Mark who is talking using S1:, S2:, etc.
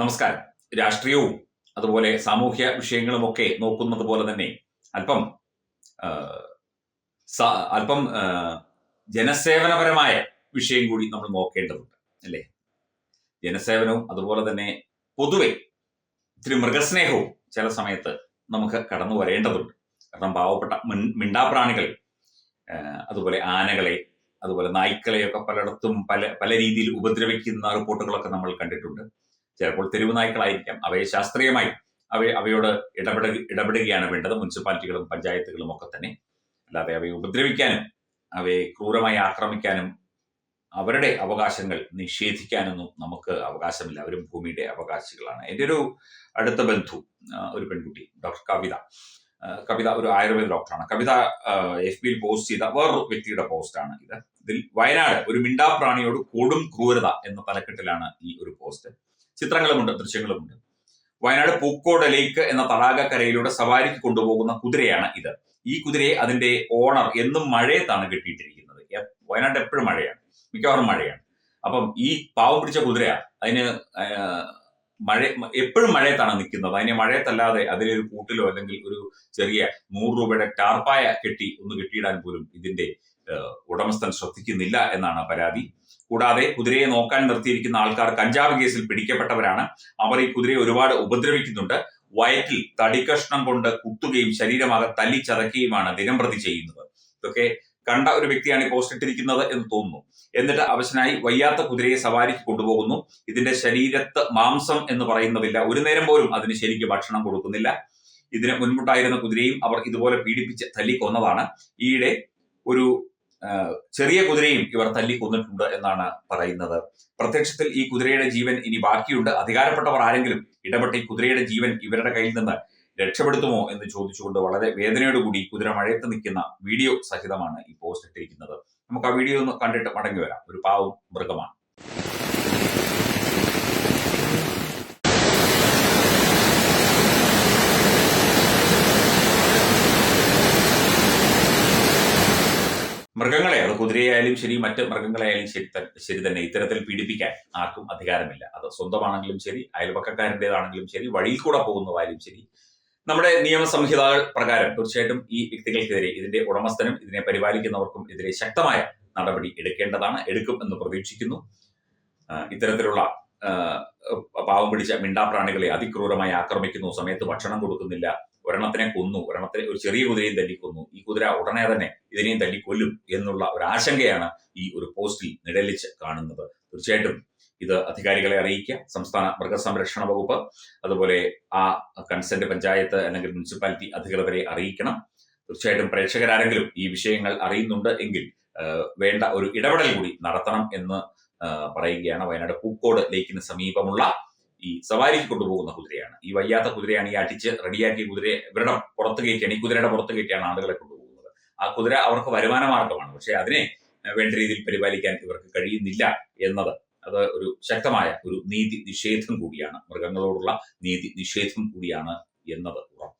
S1: നമസ്കാരം. രാഷ്ട്രീയവും അതുപോലെ സാമൂഹ്യ വിഷയങ്ങളുമൊക്കെ നോക്കുന്നത് പോലെ തന്നെ അല്പം അല്പം ജനസേവനപരമായ വിഷയം കൂടി നമ്മൾ നോക്കേണ്ടതുണ്ട് അല്ലേ? ജനസേവനവും അതുപോലെ തന്നെ പൊതുവെ ഇത്തിരി മൃഗസ്നേഹവും ചില സമയത്ത് നമുക്ക് കടന്നു വരേണ്ടതുണ്ട്. കാരണം പാവപ്പെട്ട മിണ്ടാപ്രാണികൾ അതുപോലെ ആനകളെ അതുപോലെ നായ്ക്കളെയൊക്കെ പലയിടത്തും പല പല രീതിയിൽ ഉപദ്രവിക്കുന്ന റിപ്പോർട്ടുകളൊക്കെ നമ്മൾ കണ്ടിട്ടുണ്ട്. ചിലപ്പോൾ തെരുവ് നായ്ക്കളായിരിക്കാം അവയെ ശാസ്ത്രീയമായി അവയെ അവയോട് ഇടപെട ഇടപെടുകയാണ് വേണ്ടത്. മുനിസിപ്പാലിറ്റികളും പഞ്ചായത്തുകളും ഒക്കെ തന്നെ. അല്ലാതെ അവയെ ഉപദ്രവിക്കാനും അവയെ ക്രൂരമായി ആക്രമിക്കാനും അവരുടെ അവകാശങ്ങൾ നിഷേധിക്കാനൊന്നും നമുക്ക് അവകാശമില്ല. അവരും ഭൂമിയുടെ അവകാശികളാണ്. എന്റെ ഒരു അടുത്ത ബന്ധു ഒരു പെൺകുട്ടി ഡോക്ടർ കവിത. കവിത ഒരു ആയുർവേദ ഡോക്ടറാണ്. കവിത എഫ് ബിയിൽ പോസ്റ്റ് ചെയ്ത വേറൊരു വ്യക്തിയുടെ പോസ്റ്റാണ് ഇത്. ഇതിൽ വയനാട് ഒരു മിണ്ടാപ്രാണിയോട് കൊടും ക്രൂരത എന്ന തലക്കെട്ടിലാണ് ഈ ഒരു പോസ്റ്റ്. ചിത്രങ്ങളുമുണ്ട് ദൃശ്യങ്ങളുമുണ്ട്. വയനാട് പൂക്കോട് ലേക്ക് എന്ന തടാകക്കരയിലൂടെ സവാരിക്ക് കൊണ്ടുപോകുന്ന കുതിരയാണ് ഇത്. ഈ കുതിരയെ അതിന്റെ ഓണർ എന്നും മഴയത്താണ് കെട്ടിയിട്ടിരിക്കുന്നത്. വയനാട് എപ്പോഴും മഴയാണ്. മിക്കവാറും മഴയാണ്. അപ്പം ഈ പാവം പിടിച്ച കുതിര അതിന് മഴ എപ്പോഴും മഴയത്താണ് നിൽക്കുന്നത്. അതിനെ മഴയത്തല്ലാതെ അതിലൊരു കൂട്ടിലോ അല്ലെങ്കിൽ ഒരു ചെറിയ നൂറ് രൂപയുടെ ടാർപ്പായ കെട്ടി ഒന്ന് കെട്ടിയിടാൻ പോലും ഇതിന്റെ ഉടമസ്ഥൻ ശ്രദ്ധിക്കുന്നില്ല എന്നാണ് പരാതി. കൂടാതെ കുതിരയെ നോക്കാൻ നിർത്തിയിരിക്കുന്ന ആൾക്കാർ കഞ്ചാവ് കേസിൽ പിടിക്കപ്പെട്ടവരാണ്. അവർ ഈ കുതിരയെ ഒരുപാട് ഉപദ്രവിക്കുന്നുണ്ട്. വയറ്റിൽ തടിക്കഷ്ണം കൊണ്ട് കുത്തുകയും ശരീരമാകെ തല്ലിച്ചതക്കുകയുമാണ് ദിനം പ്രതി ചെയ്യുന്നത്. ഇതൊക്കെ കണ്ട ഒരു വ്യക്തിയാണ് ഈ പോസ്റ്റ് ഇട്ടിരിക്കുന്നത് എന്ന് തോന്നുന്നു. എന്നിട്ട് അവശനായി വയ്യാത്ത കുതിരയെ സവാരിക്ക് കൊണ്ടുപോകുന്നു. ഇതിന്റെ ശരീരത്ത് മാംസം എന്ന് പറയുന്നതില്ല. ഒരു നേരം പോലും അതിന് ശരിക്ക് ഭക്ഷണം കൊടുക്കുന്നില്ല. ഇതിന് മുൻപുണ്ടായിരുന്ന കുതിരയും അവർ ഇതുപോലെ പീഡിപ്പിച്ച് തല്ലിക്കൊന്നതാണ്. ഈയിടെ ഒരു ചെറിയ കുതിരയും ഇവർ തല്ലി കൊന്നിട്ടുണ്ട് എന്നാണ് പറയുന്നത്. പ്രത്യക്ഷത്തിൽ ഈ കുതിരയുടെ ജീവൻ ഇനി ബാക്കിയുണ്ട്. അധികാരപ്പെട്ടവർ ആരെങ്കിലും ഇടപെട്ട് ഈ കുതിരയുടെ ജീവൻ ഇവരുടെ കയ്യിൽ നിന്ന് രക്ഷപ്പെടുത്തുമോ എന്ന് ചോദിച്ചുകൊണ്ട് വളരെ വേദനയോടുകൂടി കുതിര മഴയത്ത് നിൽക്കുന്ന വീഡിയോ സഹിതമാണ് ഈ പോസ്റ്റ് ഇട്ടിരിക്കുന്നത്. നമുക്ക് ആ വീഡിയോ ഒന്ന് കണ്ടിട്ട് മടങ്ങി വരാം. ഒരു പാവം മൃഗമാണ്. മൃഗങ്ങളെ അത് കുതിരയായാലും ശരി മറ്റ് മൃഗങ്ങളെയായാലും ശരി ശരി തന്നെ. ഇത്തരത്തിൽ പീഡിപ്പിക്കാൻ ആർക്കും അധികാരമില്ല. അത് സ്വന്തമാണെങ്കിലും ശരി അയൽപക്കക്കാരന്റെതാണെങ്കിലും ശരി വഴിയിൽ കൂടെ പോകുന്നതായാലും ശരി. നമ്മുടെ നിയമസംഹിതകൾ പ്രകാരം തീർച്ചയായിട്ടും ഈ വ്യക്തികൾക്കെതിരെ ഇതിന്റെ ഉടമസ്ഥനും ഇതിനെ പരിപാലിക്കുന്നവർക്കും എതിരെ ശക്തമായ നടപടി എടുക്കേണ്ടതാണ് എടുക്കും എന്ന് പ്രതീക്ഷിക്കുന്നു. ഇത്തരത്തിലുള്ള പാവം പിടിച്ച മിണ്ടാപ്രാണികളെ അതിക്രൂരമായി ആക്രമിക്കുന്നു. സമയത്ത് ഭക്ഷണം കൊടുക്കുന്നില്ല. ഒരെണ്ണത്തിനെ കൊന്നു. ഒരെണ്ണത്തിനെ ഒരു ചെറിയ കുതിരയും തല്ലിക്കൊന്നു ഈ കുതിര ഉടനെ തന്നെ ഇതിനെയും തല്ലിക്കൊല്ലും എന്നുള്ള ഒരു ആശങ്കയാണ് ഈ ഒരു പോസ്റ്റിൽ നിഴലിച്ച് കാണുന്നത്. തീർച്ചയായിട്ടും ഇത് അധികാരികളെ അറിയിക്കുക. സംസ്ഥാന മൃഗസംരക്ഷണ വകുപ്പ് അതുപോലെ ആ കൺസെന്റ് പഞ്ചായത്ത് അല്ലെങ്കിൽ മുനിസിപ്പാലിറ്റി അധികൃതരെ അറിയിക്കണം. തീർച്ചയായിട്ടും പ്രേക്ഷകരാരെങ്കിലും ഈ വിഷയങ്ങൾ അറിയുന്നുണ്ട് എങ്കിൽ വേണ്ട ഒരു ഇടപെടൽ കൂടി നടത്തണം എന്ന് പറയുകയാണ്. വയനാട് പൂക്കോട് ലേക്കിന് സമീപമുള്ള ഈ സവാരിക്ക് കൊണ്ടുപോകുന്ന കുതിരയാണ്. ഈ വയ്യാത്ത കുതിരയാണ് ഈ അടിച്ച് റെഡിയാക്കിയ കുതിരയെ ഇവരുടെ പുറത്ത് കയറ്റിയാണ്. ഈ കുതിരയുടെ പുറത്ത് കയറ്റിയാണ് ആളുകളെ കൊണ്ടുപോകുന്നത്. ആ കുതിര അവർക്ക് വരുമാന മാർഗമാണ് പക്ഷെ അതിനെ വേണ്ട രീതിയിൽ പരിപാലിക്കാൻ ഇവർക്ക് കഴിയുന്നില്ല എന്നത് അത് ഒരു ശക്തമായ ഒരു നീതി നിഷേധം കൂടിയാണ്. മൃഗങ്ങളോടുള്ള നീതി നിഷേധം കൂടിയാണ് എന്നത് ഉറപ്പ്.